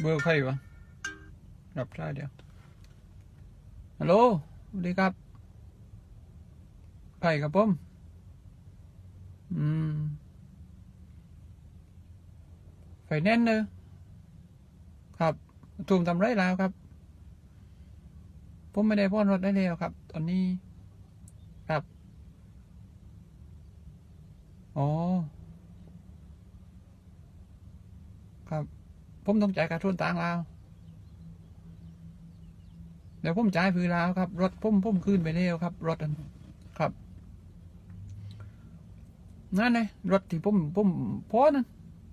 เบอร์ใครวะรับสายเดียว ฮัลโหลสวัสดีครับใครครับผม อืม ไฟแนนซ์เนอะครับถูกทำไรแล้วครับ ผมไม่ได้พ่อนรถได้แล้วครับ ตอนนี้ ครับ อ๋อ ครับ ผมต้องจ่ายค่าทุนต่างล้วเดี๋ยวผมจ่ายพื้นล้วครับ รถผมผมคืนไปแล้วครับ รถครับ นั่นเลยรถที่ผมผมพอนั่น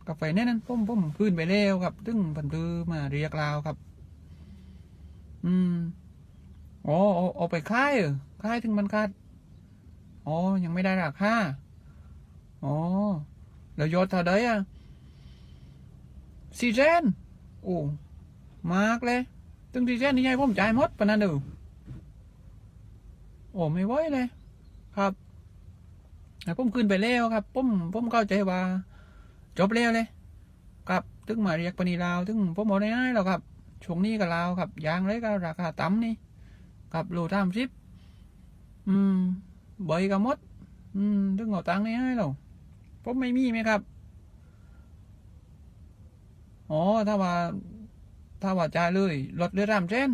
กับไฟแน่นนั่นผมผมคืนไปแล้วครับตึงพันธุ์มาเรียกเราครับ อืมอ๋อเอาเอาไปค่ายเหรอค่ายถึงมันคาดอ๋อ ยังไม่ได้ราคาอ๋อแล้วยอดเท่าไดอะ สี่แสนโอ้มากเลยตึงสี่แสนนี่ไงผมจ่ายหมดปะนั่นดูโอ้ไม่ไหวเลย ครับแต่ผมขึ้นไปแล้วครับผมผมเข้าใจว่า จบแล้วเลยครับตึงมาเรียกปนีลาวตึงผมบอกได้ง่ายๆหรอกครับช่วงนี้ก็ลาวครับยางเลยก็ราคาต่ำนี่ครับโลทามสิบอืมใบก็มด อืมตึงเอาตังค์ง่ายๆหรอกผมไม่มีไหมครับ อ๋อ ถ้าว่า ถ้าว่าจ่ายเลยลดเหลือสามเส้น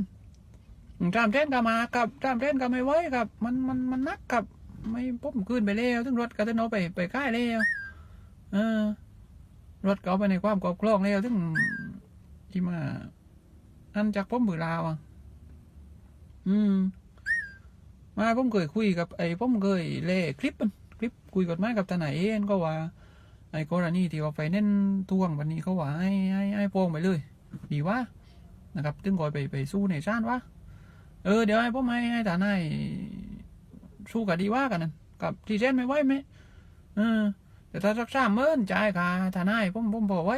สามเส้นก็มากับสามเส้นก็ไม่ไหวครับ มันมันมันนักครับ ไม่ผมขึ้นไปแล้วถึงรถก็จะโนไปไปค่ายแล้วเออ รถก็ไปในความครอบครองแล้วถึงที่มาอันจากผมบือลาวอะ อืม มาผมเคยคุยกับ ไอ้ผมเคยเล่คลิปมันคลิปคุยกฎหมายกับทนายเอ็นก็ว่า ไอ้กรณีที่ว่าไฟเน้นทวงวันนี้เขาว่าให้ให้ให้โปงไปเลย ดีว่านะครับตึงก่อยไปไปสู้ในชาติว่าเออเดี๋ยวให้ผมให้ให้ทนายสู้กับดีว่ากันนะกับที่เส้นไม่ไหวไหมเออแต่ถ้าสักสามเมื่นจ่ายค่าทนายผมผมบอกไว้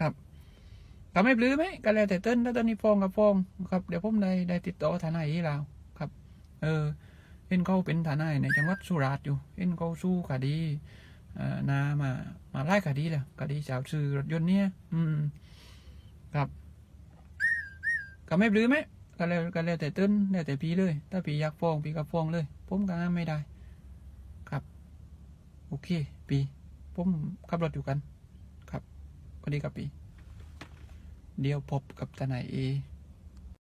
ครับก็ไม่ปลื้มไหมก็แล้วแต่เต้นถ้าเต้นนี่ฟองกับฟองครับเดี๋ยวผมได้ได้ติดต่อทนายที่ลาครับ เออเห็นเขาเป็นทนายในจังหวัดสุราษฎร์อยู่เห็นเขาสู้คดี นามามาไล่คดีแหละคดีชาวซื้อรถยนต์เนี่ยอืมครับก็ไม่ปลื้มไหมก็แล้วก็แล้วแต่ต้นแล้วแต่พี่เลย ถ้าพี่อยากฟ้องพี่ก็ฟ้องเลย ผมก็ห้ามไม่ได้ ครับ โอเคปีผมขับรถอยู่กัน ครับสวัสดีครับปีเดี๋ยวพบกับทนายเอ